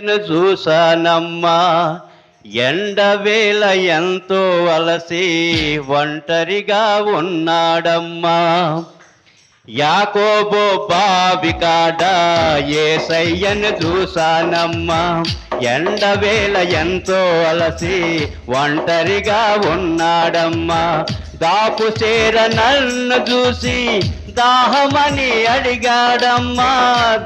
నేను చూసానమ్మా ఎండవేళ ఎంతో అలసి ఒంటరిగా ఉన్నాడమ్మా. యాకోబో బావికాడ ఏసయ్యను చూసానమ్మా ఎండవేళ ఎంతో అలసి ఒంటరిగా ఉన్నాడమ్మా. దాపు చేర నన్ను చూసి దాహమని అడిగాడమ్మా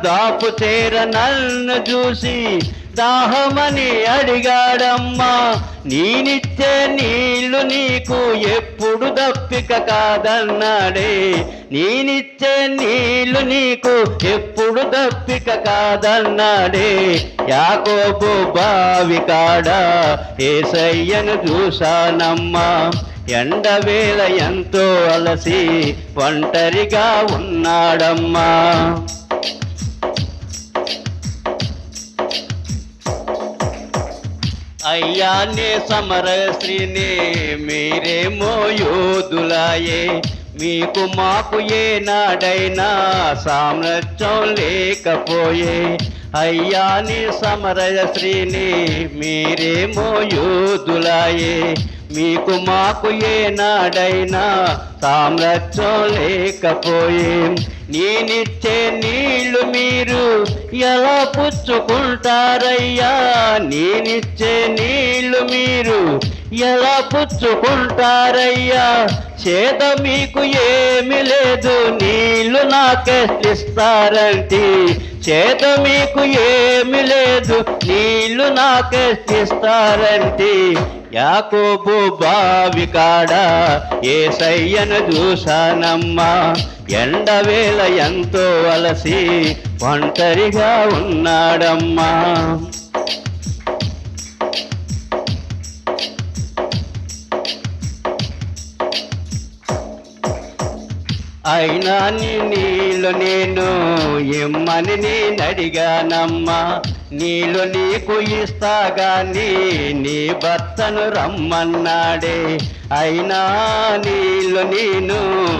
దాపు తీర నన్ను చూసి. దాహమని అడిగాడమ్మా నేనిచ్చే నీళ్ళు నీకు ఎప్పుడు దప్పిక కాదన్నాడే. నేనిచ్చే నీళ్ళు నీకు ఎప్పుడు దప్పిక కాదన్నాడే. యాకోబు బావి కాడ ఏసయ్యను చూశానమ్మా. ఎండవేళ ఎంతో అలసి ఒంటరిగా ఉన్నాడమ్మా. అయ్యానే సమరశ్రీనే మీరేమో యోధులాయే. మీకు మాకు ఏనాడైనా సామ్రాజ్యం లేకపోయే. అయ్యాని సమరయ శ్రీని మీరేమో యోధులాయే మీకు మాకు ఏనాడైనా సామ్రాజ్యం లేకపోయే. నేనిచ్చే నీళ్ళు మీరు ఎలా పుచ్చుకుంటారయ్యా? నేనిచ్చే నీళ్ళు మీరు ఎలా పుచ్చుకుంటారయ్యా. చేత మీకు ఏమి లేదు నీళ్ళు నాకెస్తిస్తారంటి చేత మీకు ఏమి లేదు నీళ్ళు నాకెస్తిస్తారంటి యాకోబు బావి కాడ ఏసయ్యను చూశానమ్మా. ఎండవేళ ఎంతో అలసి ఒంటరిగా ఉన్నాడమ్మా. అయినా నీ నీళ్ళు నేను ఇమ్మని నేను అడిగానమ్మా నీళ్ళు నీకు ఇస్తా గాని నీ భర్తను రమ్మన్నాడే. అయినా నీళ్ళు నేను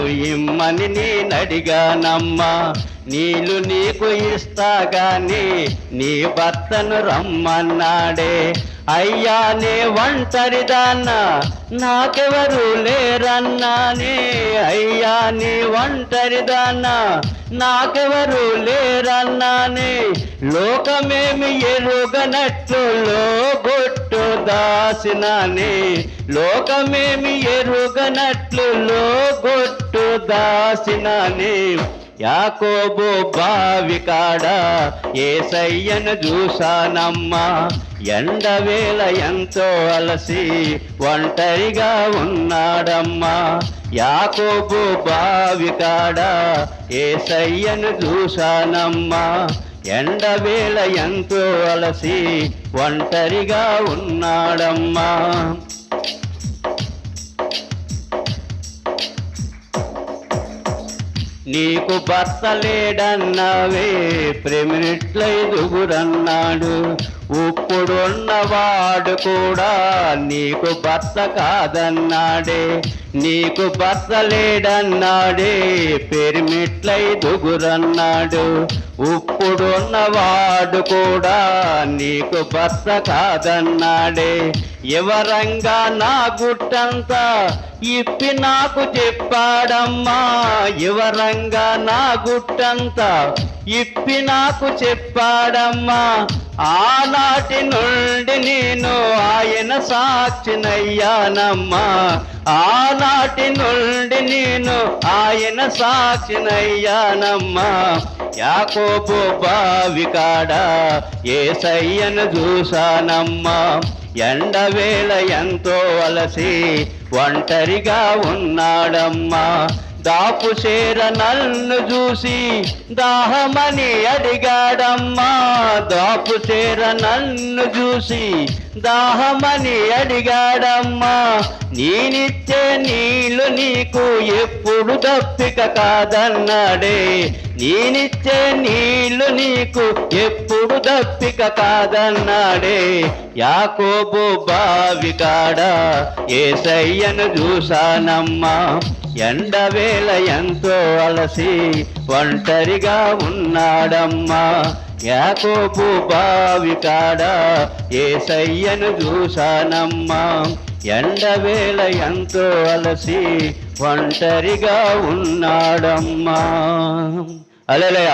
ఇమ్మని నేను అడిగానమ్మా నీళ్ళు నీకు ఇస్తా కానీ నీ భర్తను రమ్మన్నాడే. అయ్యా నే ఒంటరిదాన్న నాకెవరు లేరన్నానే అయ్యా నీ ఒంటరిదాన్న నాకెవరు లేరన్నానే లోకమేమి ఎరుగనట్లు లోగొట్టు దాసినానే లోకమేమి ఎరుగనట్లు లోగొట్టు దాసినానే యాకోబో బావికాడ ఏసయ్యను చూసానమ్మా ఎండవేళ ఎంతో అలసి ఒంటరిగా ఉన్నాడమ్మా. యాకోబు బావికాడ ఏసయ్యను చూసానమ్మా ఎండవేళ ఎంతో అలసి ఒంటరిగా ఉన్నాడమ్మా. నీకు భర్త లేడన్నావే ప్రేమిట్లైదుగురన్నాడు ఇప్పుడున్నవాడు కూడా నీకు భర్త కాదన్నాడే నీకు భర్త లేడన్నాడే పెరిమిట్లైదుగురన్నాడు ఇప్పుడున్నవాడు కూడా నీకు భర్త కాదన్నాడే. ఎవరంగా నా గుట్టంతా ఇప్పి నాకు చెప్పాడమ్మా ఎవరంగా నా గుట్టంతా ఇప్పి నాకు చెప్పాడమ్మా. ఆనాటి నుండి నేను ఆయన సాక్షినయ్యానమ్మా ఆనాటి నుండి నేను ఆయన సాక్షినయ్యానమ్మా యాకోబు బావి కాడ ఏసయ్యను చూశానమ్మా ఎండవేళ ఎంతో అలసి ఒంటరిగా ఉన్నాడమ్మా. దాపు చేర నన్ను చూసి దాహమని దాపు చేర నన్ను చూసి దాహమని అడిగాడమ్మా నేనిచ్చే నీళ్ళు నీకు ఎప్పుడు దప్పిక కాదన్నాడే. నేనిచ్చే నీళ్ళు నీకు ఎప్పుడు దప్పిక కాదన్నాడే. యాకోబు బావి కాడ ఏసయ్యను చూసానమ్మా ఎండవేళ ఎంతో అలసి ఒంటరిగా ఉన్నాడమ్మా. యాకోబు బావి కాడ చూసానమ్మా చూసానమ్మా ఎండవేళ ఎంతో అలసి ఒంటరిగా ఉన్నాడమ్మా అలెలయ